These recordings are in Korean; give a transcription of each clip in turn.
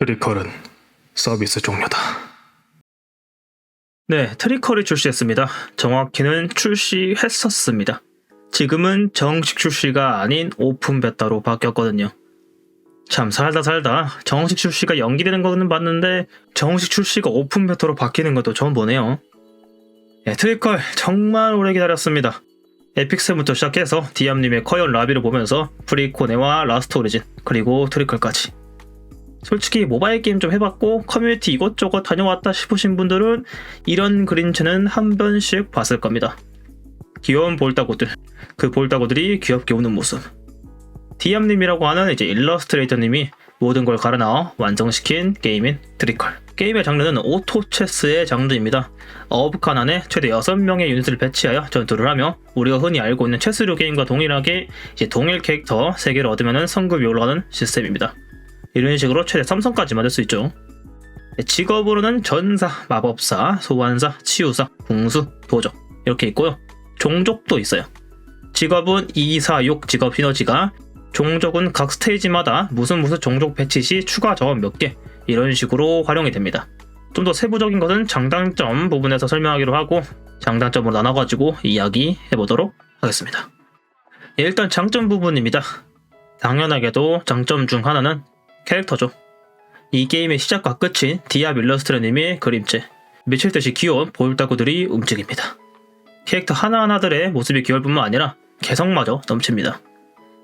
트리컬은 서비스 종료다. 네, 트리컬이 출시했습니다. 정확히는 출시했었습니다. 지금은 정식 출시가 아닌 오픈 베타로 바뀌었거든요. 참 살다 살다 정식 출시가 연기되는 거는 봤는데 정식 출시가 오픈 베타로 바뀌는 것도 처음 보네요. 네, 트리컬 정말 오래 기다렸습니다. 에픽스부터 시작해서 디암님의 커연 라비를 보면서 프리코네와 라스트 오리진 그리고 트리컬까지 솔직히 모바일 게임 좀 해봤고 커뮤니티 이것저것 다녀왔다 싶으신 분들은 이런 그림체는 한 번씩 봤을 겁니다. 귀여운 볼따고들, 그 볼따고들이 귀엽게 우는 모습. 디암님이라고 하는 이제 일러스트레이터님이 모든 걸 갈아 넣어 완성시킨 게임인 드리컬. 게임의 장르는 오토 체스의 장르입니다. 어브칸 안에 최대 6명의 유닛을 배치하여 전투를 하며 우리가 흔히 알고 있는 체스류 게임과 동일하게 이제 동일 캐릭터 3개를 얻으면 성급이 올라가는 시스템입니다. 이런 식으로 최대 3성까지 만들 수 있죠. 네, 직업으로는 전사, 마법사, 소환사, 치유사, 궁수, 도적 이렇게 있고요. 종족도 있어요. 직업은 2, 4, 6 직업 시너지가 종족은 각 스테이지마다 무슨 무슨 종족 배치 시 추가 저원 몇 개 이런 식으로 활용이 됩니다. 좀 더 세부적인 것은 장단점 부분에서 설명하기로 하고 장단점으로 나눠가지고 이야기 해 보도록 하겠습니다. 예, 일단 장점 부분입니다. 당연하게도 장점 중 하나는 캐릭터죠. 이 게임의 시작과 끝인 디아 밀러스트레님의 그림체, 미칠 듯이 귀여운 보일다구들이 움직입니다. 캐릭터 하나하나들의 모습이 귀여울 뿐만 아니라 개성마저 넘칩니다.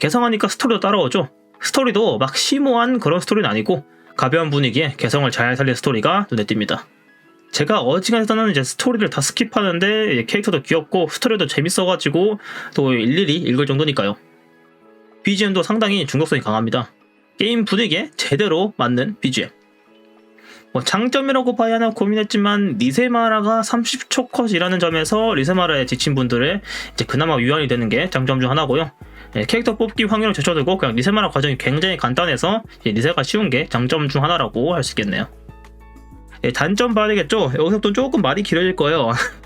개성하니까 스토리도 따라오죠. 스토리도 막 심오한 그런 스토리는 아니고 가벼운 분위기에 개성을 잘 살린 스토리가 눈에 띕니다. 제가 어지간해서는 이제 스토리를 다 스킵하는데 캐릭터도 귀엽고 스토리도 재밌어가지고 또 일일이 읽을 정도니까요. BGM도 상당히 중독성이 강합니다. 게임 분위기에 제대로 맞는 BGM. 뭐 장점이라고 봐야 하나 고민했지만 리세마라가 30초 컷이라는 점에서 리세마라에 지친 분들의 이제 그나마 위안이 되는 게 장점 중 하나고요. 예, 캐릭터 뽑기 확률을 제쳐두고 그냥 리세마라 과정이 굉장히 간단해서 리세가 쉬운 게 장점 중 하나라고 할 수 있겠네요. 예, 단점 봐야 되겠죠? 여기서부터 조금 말이 길어질 거예요.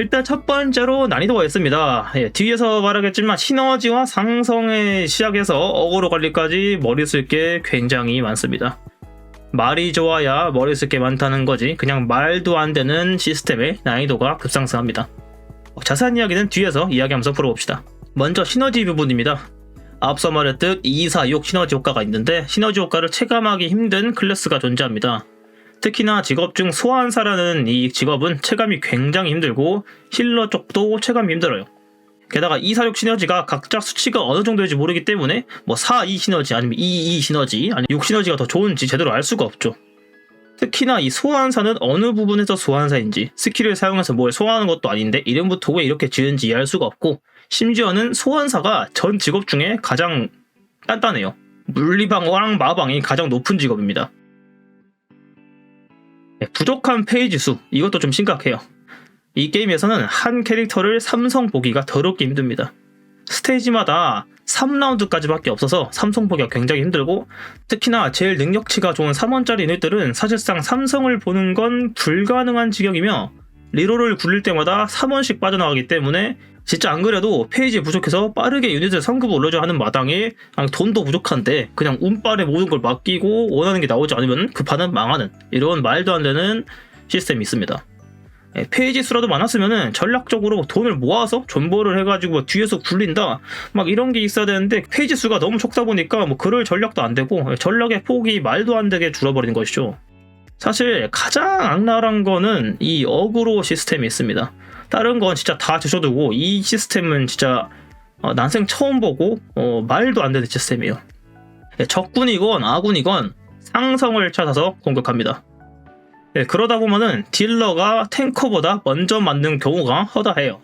일단 첫 번째로 난이도가 있습니다. 예, 뒤에서 말하겠지만 시너지와 상성에 시작해서 어그로 관리까지 머리 쓸 게 굉장히 많습니다. 말이 좋아야 머리 쓸 게 많다는 거지 그냥 말도 안 되는 시스템의 난이도가 급상승합니다. 어, 자세한 이야기는 뒤에서 이야기하면서 풀어봅시다. 먼저 시너지 부분입니다. 앞서 말했듯 2, 4, 6 시너지 효과가 있는데 시너지 효과를 체감하기 힘든 클래스가 존재합니다. 특히나 직업 중 소환사라는 이 직업은 체감이 굉장히 힘들고 힐러 쪽도 체감이 힘들어요. 게다가 2, 4, 6 시너지가 각자 수치가 어느 정도인지 모르기 때문에 뭐 4, 2 시너지 아니면 2, 2 시너지 아니면 6 시너지가 더 좋은지 제대로 알 수가 없죠. 특히나 이 소환사는 어느 부분에서 소환사인지 스킬을 사용해서 뭘 소환하는 것도 아닌데 이름부터 왜 이렇게 지은지 이해할 수가 없고 심지어는 소환사가 전 직업 중에 가장 단단해요. 물리방어랑 마방이 가장 높은 직업입니다. 네, 부족한 페이지 수 이것도 좀 심각해요. 이 게임에서는 한 캐릭터를 삼성 보기가 더럽게 힘듭니다. 스테이지마다 3라운드까지밖에 없어서 삼성 보기가 굉장히 힘들고 특히나 제일 능력치가 좋은 3원짜리 유닛들은 사실상 삼성을 보는 건 불가능한 지경이며 리로를 굴릴 때마다 3원씩 빠져나가기 때문에 진짜 안 그래도 페이지 부족해서 빠르게 유닛을 성급 올려줘 하는 마당에 돈도 부족한데 그냥 운빨에 모든 걸 맡기고 원하는 게 나오지 않으면 그 판은 망하는 이런 말도 안 되는 시스템이 있습니다. 예, 페이지 수라도 많았으면은 전략적으로 돈을 모아서 존버를 해가지고 뭐 뒤에서 굴린다 막 이런 게 있어야 되는데 페이지 수가 너무 적다 보니까 뭐 그럴 전략도 안 되고 예, 전략의 폭이 말도 안 되게 줄어버리는 것이죠. 사실 가장 악랄한 거는 이 어그로 시스템이 있습니다. 다른 건 진짜 다 주셔두고 이 시스템은 진짜 어, 난생 처음 보고 어, 말도 안 되는 시스템이에요. 예, 적군이건 아군이건 상성을 찾아서 공격합니다. 예, 그러다 보면은 딜러가 탱커보다 먼저 맞는 경우가 허다해요.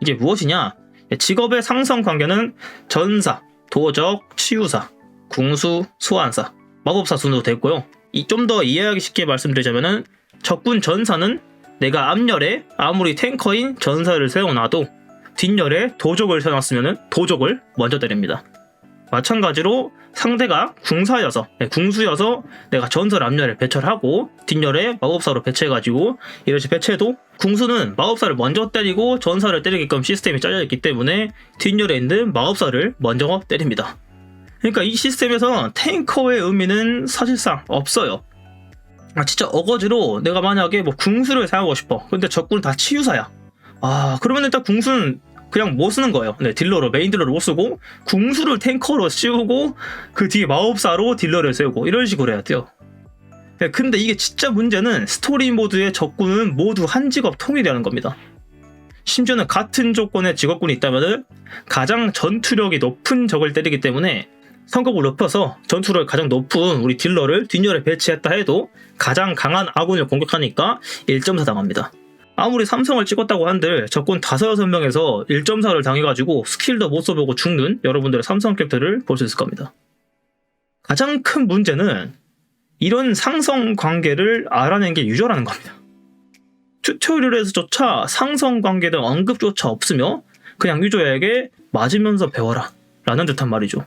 이게 무엇이냐? 예, 직업의 상성 관계는 전사, 도적, 치유사, 궁수, 소환사, 마법사 순으로 됐고요. 이좀더 이해하기 쉽게 말씀드리자면은 적군 전사는 내가 앞열에 아무리 탱커인 전사를 세워놔도 뒷열에 도적을 세워놨으면 도적을 먼저 때립니다. 마찬가지로 상대가 궁사여서 네, 궁수여서 내가 전설 앞열에 배치를 하고 뒷열에 마법사로 배치해가지고 이렇게 배치해도 궁수는 마법사를 먼저 때리고 전사를 때리게끔 시스템이 짜져 있기 때문에 뒷열에 있는 마법사를 먼저 때립니다. 그러니까 이 시스템에서 탱커의 의미는 사실상 없어요. 아 진짜 어거지로 내가 만약에 뭐 궁수를 사용하고 싶어. 근데 적군은 다 치유사야. 아 그러면 일단 궁수는 그냥 못 쓰는 거예요. 네 딜러로 메인 딜러로 못 쓰고 궁수를 탱커로 씌우고 그 뒤에 마법사로 딜러를 세우고 이런 식으로 해야 돼요. 네, 근데 이게 진짜 문제는 스토리 모드의 적군은 모두 한 직업 통일이라는 겁니다. 심지어는 같은 조건의 직업군이 있다면 가장 전투력이 높은 적을 때리기 때문에 성급을 높여서 전투력 가장 높은 우리 딜러를 뒷열에 배치했다 해도 가장 강한 아군을 공격하니까 1.4 당합니다. 아무리 삼성을 찍었다고 한들 적군 5, 6명에서 1.4를 당해가지고 스킬도 못 써보고 죽는 여러분들의 삼성 캐릭터를 볼수 있을 겁니다. 가장 큰 문제는 이런 상성 관계를 알아낸 게 유저라는 겁니다. 튜토리얼에서조차 상성 관계 등 언급조차 없으며 그냥 유저에게 맞으면서 배워라 라는 듯한 말이죠.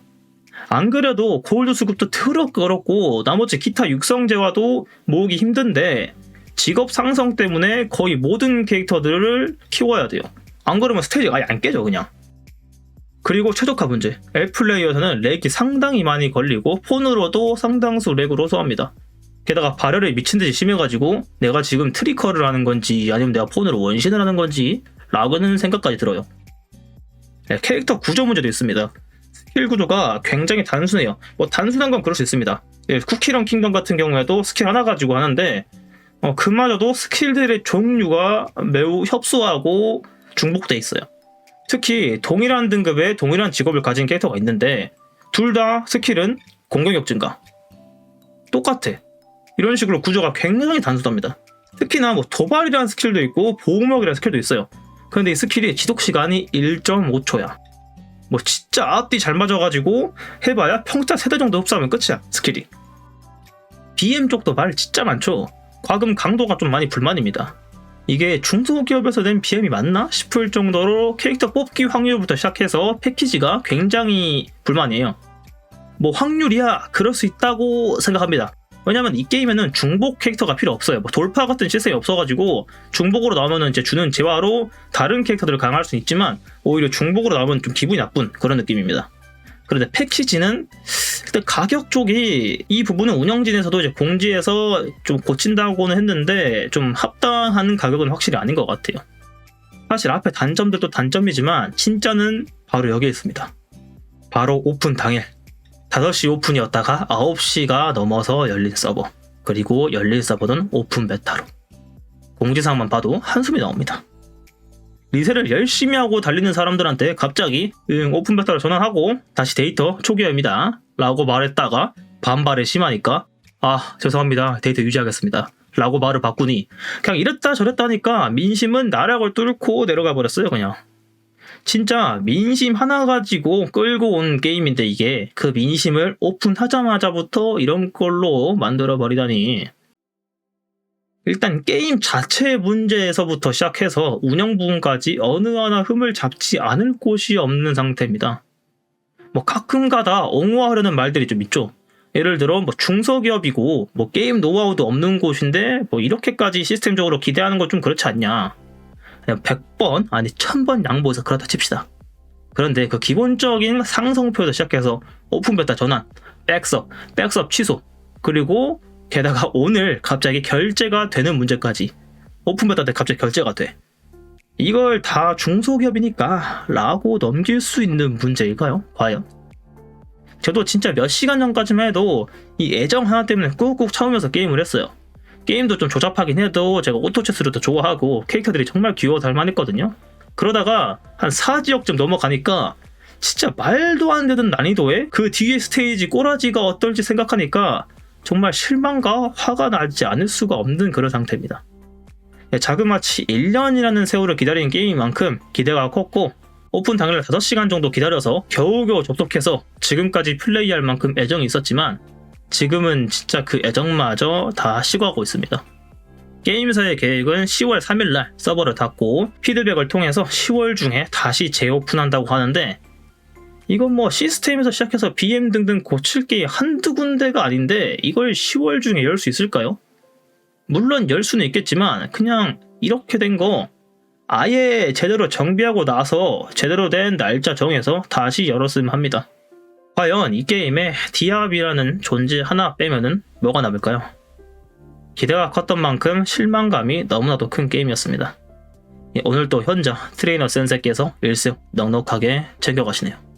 안 그래도 골드 수급도 트럭 어렵고 나머지 기타 육성재와도 모으기 힘든데 직업 상성 때문에 거의 모든 캐릭터들을 키워야 돼요. 안 그러면 스테이지가 아예 안 깨져 그냥. 그리고 최적화 문제. L 플레이어에서는 렉이 상당히 많이 걸리고 폰으로도 상당수 렉을 호소합니다. 게다가 발열이 미친듯이 심해가지고 내가 지금 트리커를 하는 건지 아니면 내가 폰으로 원신을 하는 건지 라고는 생각까지 들어요. 네, 캐릭터 구조 문제도 있습니다. 스킬 구조가 굉장히 단순해요. 뭐 단순한 건 그럴 수 있습니다. 예, 쿠키런 킹덤 같은 경우에도 스킬 하나 가지고 하는데 어, 그마저도 스킬들의 종류가 매우 협소하고 중복돼 있어요. 특히 동일한 등급의 동일한 직업을 가진 캐릭터가 있는데 둘 다 스킬은 공격력 증가. 똑같아. 이런 식으로 구조가 굉장히 단순합니다. 특히나 뭐 도발이라는 스킬도 있고 보호막이라는 스킬도 있어요. 그런데 이 스킬이 지속 시간이 1.5초야. 뭐 진짜 앞뒤 잘 맞아가지고 해봐야 평타 세대 정도 흡수하면 끝이야 스킬이. BM 쪽도 말 진짜 많죠. 과금 강도가 좀 많이 불만입니다. 이게 중소기업에서 낸 BM이 맞나 싶을 정도로 캐릭터 뽑기 확률부터 시작해서 패키지가 굉장히 불만이에요. 뭐 확률이야 그럴 수 있다고 생각합니다. 왜냐면 이 게임에는 중복 캐릭터가 필요 없어요. 뭐 돌파 같은 시스템이 없어가지고 중복으로 나오면은 이제 주는 재화로 다른 캐릭터들을 강화할 수 있지만 오히려 중복으로 나오면 좀 기분이 나쁜 그런 느낌입니다. 그런데 패키지는 일단 가격 쪽이 이 부분은 운영진에서도 이제 공지해서 좀 고친다고는 했는데 좀 합당한 가격은 확실히 아닌 것 같아요. 사실 앞에 단점들도 단점이지만 진짜는 바로 여기에 있습니다. 바로 오픈 당일 5시 오픈이었다가 9시가 넘어서 열린 서버 그리고 열린 서버는 오픈 베타로. 공지사항만 봐도 한숨이 나옵니다. 리세를 열심히 하고 달리는 사람들한테 갑자기 응 오픈 베타를 전환하고 다시 데이터 초기화입니다. 라고 말했다가 반발이 심하니까 아 죄송합니다. 데이터 유지하겠습니다. 라고 말을 바꾸니 그냥 이랬다 저랬다 하니까 민심은 나락을 뚫고 내려가 버렸어요 그냥 진짜 민심 하나 가지고 끌고 온 게임인데 이게 그 민심을 오픈하자마자부터 이런 걸로 만들어 버리다니 일단 게임 자체의 문제에서부터 시작해서 운영 부분까지 어느 하나 흠을 잡지 않을 곳이 없는 상태입니다. 뭐 가끔가다 옹호하려는 말들이 좀 있죠. 예를 들어 뭐 중소기업이고 뭐 게임 노하우도 없는 곳인데 뭐 이렇게까지 시스템적으로 기대하는 건 좀 그렇지 않냐. 그냥 100번 아니 1000번 양보해서 그렇다 칩시다. 그런데 그 기본적인 상성표에서 시작해서 오픈 베타 전환, 백섭, 백섭 취소, 그리고 게다가 오늘 갑자기 결제가 되는 문제까지 오픈 베타 때 갑자기 결제가 돼. 이걸 다 중소기업이니까 라고 넘길 수 있는 문제일까요? 과연? 저도 진짜 몇 시간 전까지만 해도 이 애정 하나 때문에 꾹꾹 참으면서 게임을 했어요. 게임도 좀 조잡하긴 해도 제가 오토체스를 더 좋아하고 캐릭터들이 정말 귀여워 닮만했거든요. 그러다가 한 4지역쯤 넘어가니까 진짜 말도 안 되는 난이도에 그 뒤에 스테이지 꼬라지가 어떨지 생각하니까 정말 실망과 화가 나지 않을 수가 없는 그런 상태입니다. 네, 자그마치 1년이라는 세월을 기다린 게임만큼 기대가 컸고 오픈 당일 5시간 정도 기다려서 겨우겨우 접속해서 지금까지 플레이할 만큼 애정이 있었지만 지금은 진짜 그 애정마저 다 식어가고 있습니다. 게임사의 계획은 10월 3일날 서버를 닫고 피드백을 통해서 10월 중에 다시 재오픈한다고 하는데 이건 뭐 시스템에서 시작해서 BM 등등 고칠 게 한두 군데가 아닌데 이걸 10월 중에 열 수 있을까요? 물론 열 수는 있겠지만 그냥 이렇게 된 거 아예 제대로 정비하고 나서 제대로 된 날짜 정해서 다시 열었으면 합니다. 과연 이 게임에 디압이라는 존재 하나 빼면은 뭐가 남을까요? 기대가 컸던 만큼 실망감이 너무나도 큰 게임이었습니다. 예, 오늘도 현자 트레이너 센세께서 1승 넉넉하게 챙겨가시네요.